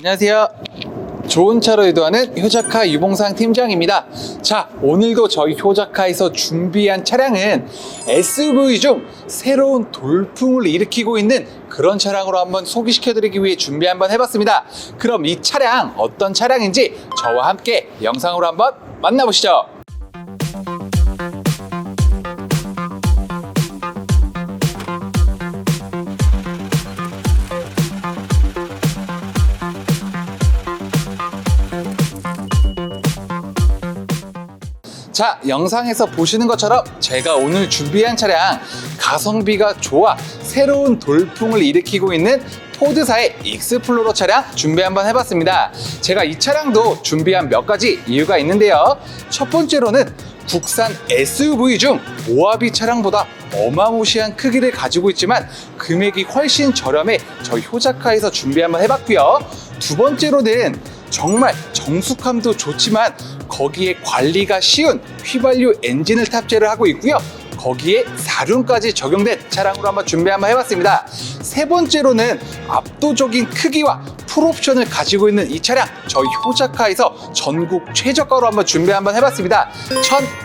안녕하세요. 좋은 차로 이동하는 효자카 유봉상 팀장입니다. 자, 오늘도 저희 효자카에서 준비한 차량은 SUV 중 새로운 돌풍을 일으키고 있는 그런 차량으로 한번 소개시켜드리기 위해 준비 한번 해봤습니다. 그럼 이 차량 어떤 차량인지 저와 함께 영상으로 한번 만나보시죠. 자, 영상에서 보시는 것처럼 제가 오늘 준비한 차량 가성비가 좋아 새로운 돌풍을 일으키고 있는 포드사의 익스플로러 차량 준비 한번 해봤습니다. 제가 이 차량도 준비한 몇 가지 이유가 있는데요. 첫 번째로는 국산 SUV 중 모하비 차량보다 어마무시한 크기를 가지고 있지만 금액이 훨씬 저렴해 저희 효자카에서 준비 한번 해봤고요. 두 번째로는 정말 정숙함도 좋지만 거기에 관리가 쉬운 휘발유 엔진을 탑재를 하고 있고요. 거기에 사륜까지 적용된 차량으로 한번 준비 한번 해봤습니다. 세 번째로는 압도적인 크기와 풀옵션을 가지고 있는 이 차량 저희 효자카에서 전국 최저가로 한번 준비 한번 해봤습니다.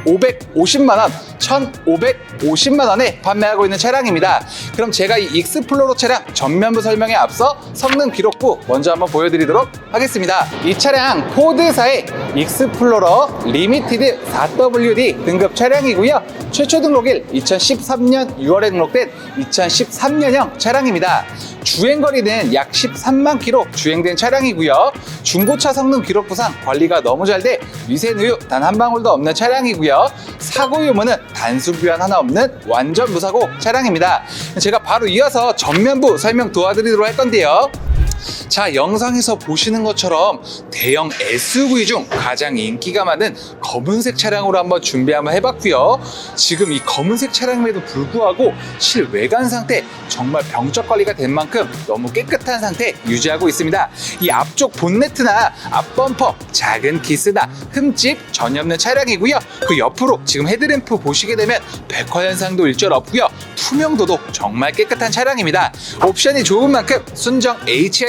1,550만 원, 1,550만 원에 판매하고 있는 차량입니다. 그럼 제가 이 익스플로러 차량 전면부 설명에 앞서 성능 기록부 먼저 한번 보여드리도록 하겠습니다. 이 차량 포드사의 익스플로러 리미티드 4WD 등급 차량이고요. 최초 등록일 2013년 6월에 등록된 2013년형 차량입니다. 주행거리는 약 13만 킬로 주행된 차량이고요. 중고차 성능 기록 부상 관리가 너무 잘 돼 미세누 유 단 한 방울도 없는 차량이고요. 사고 유무는 단순 교환 하나 없는 완전 무사고 차량입니다. 제가 바로 이어서 전면부 설명 도와드리도록 할 건데요. 자, 영상에서 보시는 것처럼 대형 SUV 중 가장 인기가 많은 검은색 차량으로 한번 준비 한번 해봤고요. 지금 이 검은색 차량임에도 불구하고 실외관 상태 정말 병적 관리가 된 만큼 너무 깨끗한 상태 유지하고 있습니다. 이 앞쪽 본네트나 앞범퍼 작은 기스나 흠집 전혀 없는 차량이고요. 그 옆으로 지금 헤드램프 보시게 되면 백화 현상도 일절 없고요. 투명도도 정말 깨끗한 차량입니다. 옵션이 좋은 만큼 순정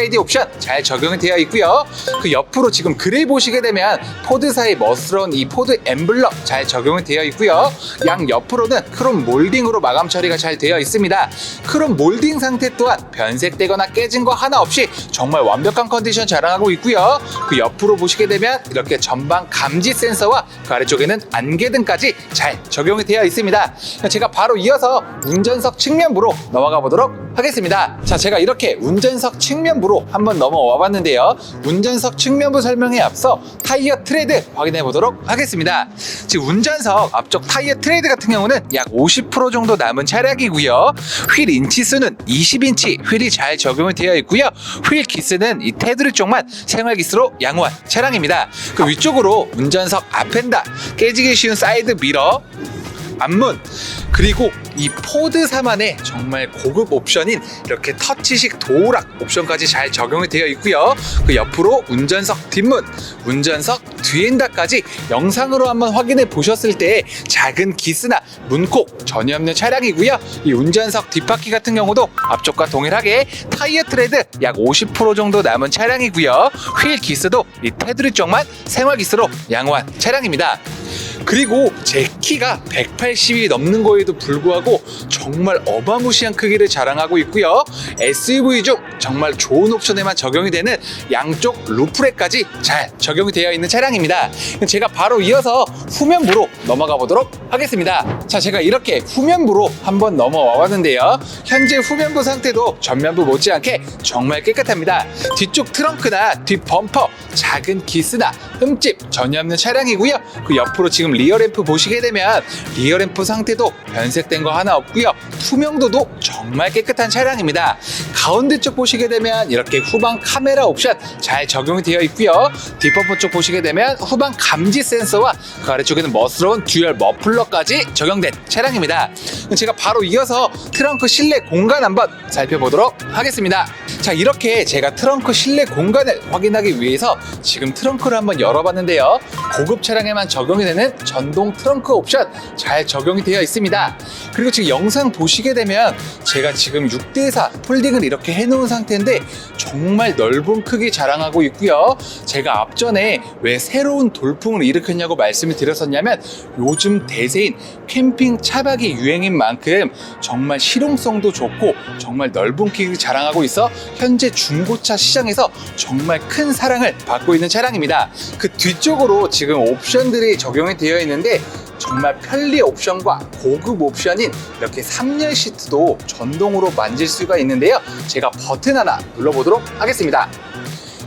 HID 옵션 잘 적용이 되어 있고요. 그 옆으로 지금 그릴 보시게 되면 포드사의 멋스러운 이 포드 엠블럼 잘 적용이 되어 있고요. 양 옆으로는 크롬 몰딩으로 마감 처리가 잘 되어 있습니다. 크롬 몰딩 상태 또한 변색되거나 깨진 거 하나 없이 정말 완벽한 컨디션 자랑하고 있고요. 그 옆으로 보시게 되면 이렇게 전방 감지 센서와 그 아래쪽에는 안개등까지 잘 적용이 되어 있습니다. 제가 바로 이어서 운전석 측면부로 넘어가 보도록 하겠습니다. 자, 제가 이렇게 운전석 측면부로 한번 넘어와 봤는데요. 운전석 측면부 설명에 앞서 타이어 트레드 확인해 보도록 하겠습니다. 지금 운전석 앞쪽 타이어 트레드 같은 경우는 약 50% 정도 남은 차량이고요. 휠 인치 수는 20인치 휠이 잘 적용이 되어 있고요. 휠 기스는 이 테두리 쪽만 생활 기스로 양호한 차량입니다. 그 위쪽으로 운전석 앞엔다 깨지기 쉬운 사이드 미러 앞문 그리고 이 포드사만의 정말 고급 옵션인 이렇게 터치식 도어락 옵션까지 잘 적용이 되어 있고요. 그 옆으로 운전석 뒷문, 운전석 뒤엔다까지 영상으로 한번 확인해 보셨을 때 작은 기스나 문콕 전혀 없는 차량이고요. 이 운전석 뒷바퀴 같은 경우도 앞쪽과 동일하게 타이어 트레드 약 50% 정도 남은 차량이고요. 휠 기스도 이 테두리 쪽만 생활 기스로 양호한 차량입니다. 그리고 제 키가 180이 넘는 거에도 불구하고 정말 어마무시한 크기를 자랑하고 있고요. SUV 중 정말 좋은 옵션에만 적용이 되는 양쪽 루프렉까지 잘 적용이 되어 있는 차량입니다. 제가 바로 이어서 후면부로 넘어가 보도록 하겠습니다. 자, 제가 이렇게 후면부로 한번 넘어와 봤는데요. 현재 후면부 상태도 전면부 못지않게 정말 깨끗합니다. 뒤쪽 트렁크나 뒷 범퍼, 작은 기스나 흠집 전혀 없는 차량이고요. 그 옆으로 지금 리어램프 보시게 되면 리어램프 상태도 변색된 거 하나 없고요. 투명도도 정말 깨끗한 차량입니다. 가운데 쪽 보시게 되면 이렇게 후방 카메라 옵션 잘 적용이 되어 있고요. 뒷범퍼 쪽 보시게 되면 후방 감지 센서와 그 아래쪽에는 멋스러운 듀얼 머플러까지 적용된 차량입니다. 제가 바로 이어서 트렁크 실내 공간 한번 살펴보도록 하겠습니다. 자 이렇게 제가 트렁크 실내 공간을 확인하기 위해서 지금 트렁크를 한번 열어봤는데요. 고급 차량에만 적용이 되는 전동 트렁크 옵션 잘 적용이 되어 있습니다. 그리고 지금 영상 보시게 되면 제가 지금 6대4 폴딩을 이렇게 해놓은 상태인데 정말 넓은 크기 자랑하고 있고요. 제가 앞전에 왜 새로운 돌풍을 일으켰냐고 말씀을 드렸었냐면 요즘 대세인 캠핑 차박이 유행인 만큼 정말 실용성도 좋고 정말 넓은 크기 자랑하고 있어 현재 중고차 시장에서 정말 큰 사랑을 받고 있는 차량입니다. 그 뒤쪽으로 지금 옵션들이 적용이 되어 있는데 정말 편리 옵션과 고급 옵션인 이렇게 3열 시트도 전동으로 만질 수가 있는데요. 제가 버튼 하나 눌러보도록 하겠습니다.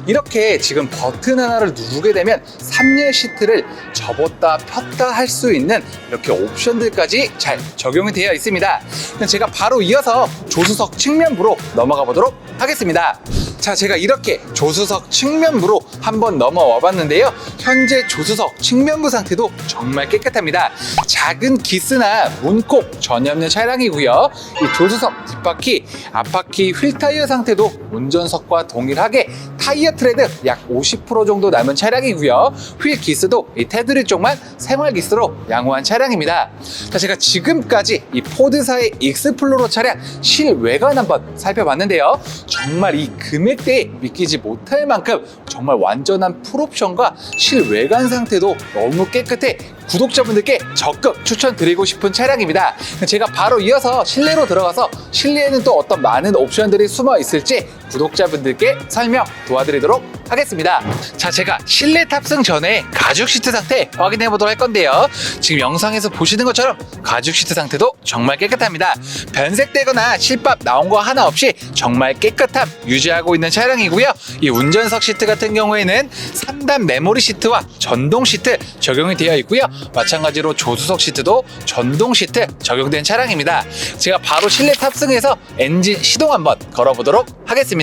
이렇게 지금 버튼 하나를 누르게 되면 3열 시트를 접었다 폈다 할 수 있는 이렇게 옵션들까지 잘 적용이 되어 있습니다. 제가 바로 이어서 조수석 측면부로 넘어가 보도록 하겠습니다. 자, 제가 이렇게 조수석 측면부로 한번 넘어와 봤는데요. 현재 조수석 측면부 상태도 정말 깨끗합니다. 작은 기스나 문콕 전혀 없는 차량이고요. 이 조수석 뒷바퀴, 앞바퀴 휠 타이어 상태도 운전석과 동일하게 타이어 트레드 약 50% 정도 남은 차량이고요. 휠 기스도 이 테두리 쪽만 생활 기스로 양호한 차량입니다. 자, 제가 지금까지 이 포드사의 익스플로러 차량 실외관 한번 살펴봤는데요. 정말 이 금액대에 믿기지 못할 만큼 정말 완전한 풀옵션과 실외관 상태도 너무 깨끗해 구독자분들께 적극 추천드리고 싶은 차량입니다. 제가 바로 이어서 실내로 들어가서 실내에는 또 어떤 많은 옵션들이 숨어 있을지 구독자분들께 설명 도와드리도록 하겠습니다. 자, 제가 실내 탑승 전에 가죽 시트 상태 확인해 보도록 할 건데요. 지금 영상에서 보시는 것처럼 가죽 시트 상태도 정말 깨끗합니다. 변색되거나 실밥 나온 거 하나 없이 정말 깨끗함 유지하고 있는 차량이고요. 이 운전석 시트 같은 경우에는 3단 메모리 시트와 전동 시트 적용이 되어 있고요. 마찬가지로 조수석 시트도 전동 시트 적용된 차량입니다. 제가 바로 실내 탑승해서 엔진 시동 한번 걸어보도록 하겠습니다.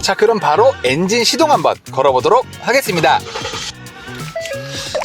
자, 그럼 바로 엔진 시동 한번 걸어보도록 하겠습니다.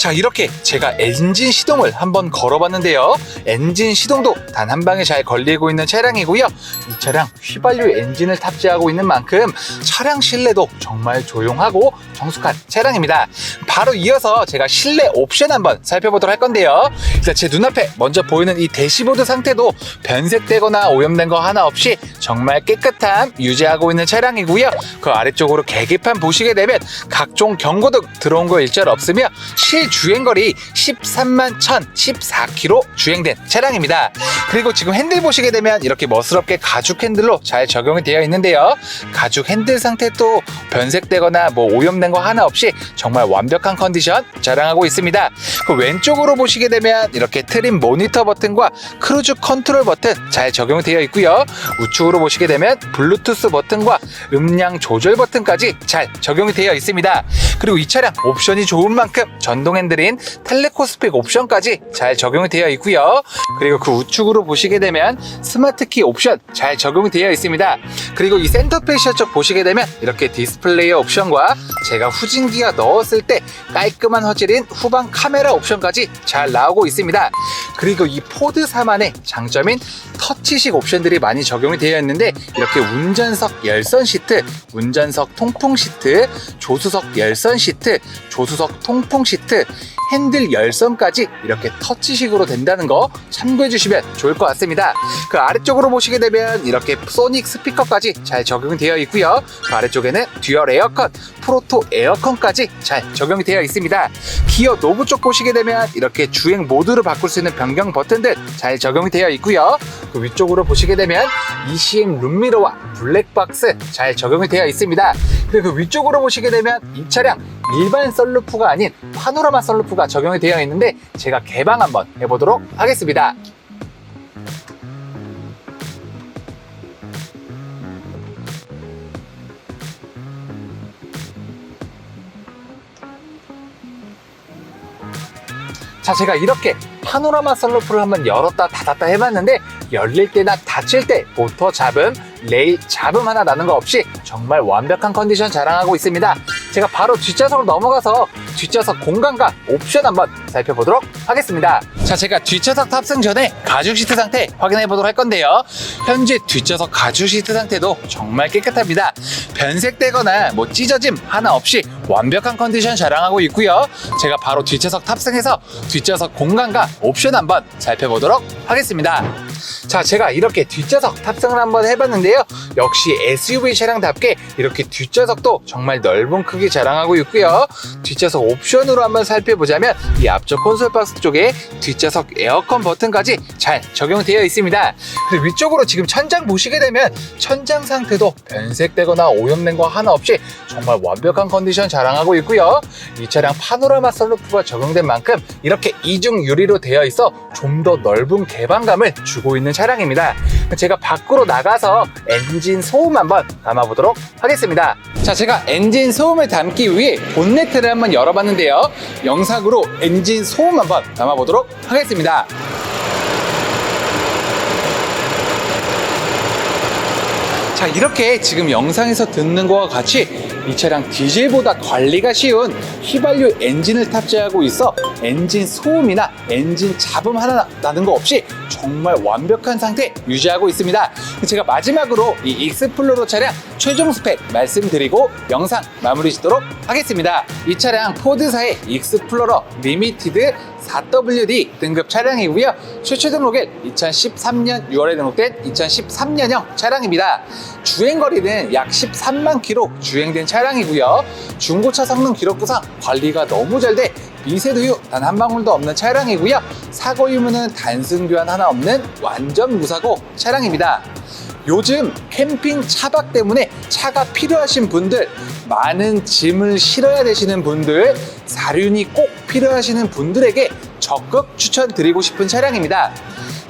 자 이렇게 제가 엔진 시동을 한번 걸어봤는데요. 엔진 시동도 단 한 방에 잘 걸리고 있는 차량이고요. 이 차량 휘발유 엔진을 탑재하고 있는 만큼 차량 실내도 정말 조용하고 정숙한 차량입니다. 바로 이어서 제가 실내 옵션 한번 살펴보도록 할 건데요. 일단 제 눈앞에 먼저 보이는 이 대시보드 상태도 변색되거나 오염된 거 하나 없이 정말 깨끗함 유지하고 있는 차량이고요. 그 아래쪽으로 계기판 보시게 되면 각종 경고등 들어온 거 일절 없으며 실 주행거리 13만 1014km 주행된 차량입니다. 그리고 지금 핸들 보시게 되면 이렇게 멋스럽게 가죽 핸들로 잘 적용이 되어 있는데요. 가죽 핸들 상태도 변색되거나 뭐 오염된 거 하나 없이 정말 완벽한 컨디션 자랑하고 있습니다. 그 왼쪽으로 보시게 되면 이렇게 트림 모니터 버튼과 크루즈 컨트롤 버튼 잘 적용이 되어 있고요. 우측으로 보시게 되면 블루투스 버튼과 음량 조절 버튼까지 잘 적용이 되어 있습니다. 그리고 이 차량 옵션이 좋은 만큼 전동 핸들인 텔레코스픽 옵션까지 잘 적용이 되어 있고요. 그리고 그 우측으로 보시게 되면 스마트 키 옵션 잘 적용이 되어 있습니다. 그리고 이 센터 페시아 쪽 보시게 되면 이렇게 디스플레이 옵션과 제가 후진기가 넣었을 때 깔끔한 화질인 후방 카메라 옵션까지 잘 나오고 있습니다. 그리고 이 포드 4만의 장점인 터치식 옵션들이 많이 적용이 되어 있는데 이렇게 운전석 열선 시트, 운전석 통풍 시트, 조수석 열선 시트, 조수석 통풍 시트, 핸들 열선까지 이렇게 터치식으로 된다는 거 참고해 주시면 좋을 것 같습니다. 그 아래쪽으로 보시게 되면 이렇게 소닉 스피커까지 잘 적용이 되어 있고요. 그 아래쪽에는 듀얼 에어컨, 프로토 에어컨까지 잘 적용이 되어 있습니다. 기어 노브 쪽 보시게 되면 이렇게 주행 모드를 바꿀 수 있는 변경 버튼들 잘 적용이 되어 있고요. 그 위쪽으로 보시게 되면 ECM 룸미러와 블랙박스 잘 적용이 되어 있습니다. 그리고 그 위쪽으로 보시게 되면 이 차량 일반 썬루프가 아닌 파노라마 썬루프가 적용이 되어 있는데 제가 개방 한번 해보도록 하겠습니다. 자, 제가 이렇게 파노라마 썬루프를 한번 열었다 닫았다 해봤는데 열릴 때나 닫힐 때 모터 잡음, 레일 잡음 하나 나는 거 없이 정말 완벽한 컨디션 자랑하고 있습니다. 제가 바로 뒷좌석으로 넘어가서 뒷좌석 공간과 옵션 한번 살펴보도록 하겠습니다. 자, 자, 제가 뒷좌석 탑승 전에 가죽 시트 상태 확인해 보도록 할 건데요. 현재 뒷좌석 가죽 시트 상태도 정말 깨끗합니다. 변색되거나 뭐 찢어짐 하나 없이 완벽한 컨디션 자랑하고 있고요. 제가 바로 뒷좌석 탑승해서 뒷좌석 공간과 옵션 한번 살펴보도록 하겠습니다. 자, 제가 이렇게 뒷좌석 탑승을 한번 해봤는데요. 역시 SUV 차량답게 이렇게 뒷좌석도 정말 넓은 크기 자랑하고 있고요. 뒷좌석 옵션으로 한번 살펴보자면 이 앞쪽 콘솔 박스 쪽에 뒷좌석 에어컨 버튼까지 잘 적용되어 있습니다. 그리고 위쪽으로 지금 천장 보시게 되면 천장 상태도 변색되거나 오염된 거 하나 없이 정말 완벽한 컨디션 자랑하고 있고요. 이 차량 파노라마 썬루프가 적용된 만큼 이렇게 이중 유리로 되어 있어 좀 더 넓은 개방감을 주고 있는 차량입니다. 제가 밖으로 나가서 엔진 소음 한번 담아보도록 하겠습니다. 자, 제가 엔진 소음을 담기 위해 본네트를 한번 열어봤는데요. 영상으로 엔진 소음 한번 담아보도록 하겠습니다. 자 이렇게 지금 영상에서 듣는 것과 같이 이 차량 디젤보다 관리가 쉬운 휘발유 엔진을 탑재하고 있어 엔진 소음이나 엔진 잡음 하나 나는 거 없이 정말 완벽한 상태 유지하고 있습니다. 제가 마지막으로 이 익스플로러 차량 최종 스펙 말씀드리고 영상 마무리 짓도록 하겠습니다. 이 차량 포드사의 익스플로러 리미티드 4WD 등급 차량이고요. 최초 등록일 2013년 6월에 등록된 2013년형 차량입니다. 주행 거리는 약 13만 킬로 주행된 차량이고요. 중고차 성능 기록부상 관리가 너무 잘 돼 미세도유 단 한 방울도 없는 차량이고요. 사고 유무는 단순 교환 하나 없는 완전 무사고 차량입니다. 요즘 캠핑 차박 때문에 차가 필요하신 분들, 많은 짐을 실어야 되시는 분들, 사륜이 꼭 필요하시는 분들에게 적극 추천드리고 싶은 차량입니다.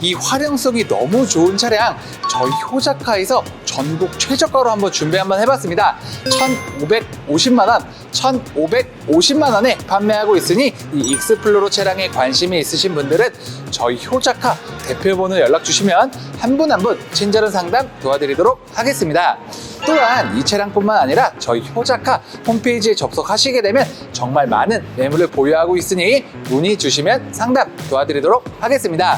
이 활용성이 너무 좋은 차량 저희 효자카에서 전국 최저가로 한번 준비 한번 해봤습니다. 1,550만 원, 1,550만 원에 판매하고 있으니 이 익스플로러 차량에 관심이 있으신 분들은 저희 효자카 대표번호 연락 주시면 한 분 한분 친절한 상담 도와드리도록 하겠습니다. 또한 이 차량뿐만 아니라 저희 효자카 홈페이지에 접속하시게 되면 정말 많은 매물을 보유하고 있으니 문의 주시면 상담 도와드리도록 하겠습니다.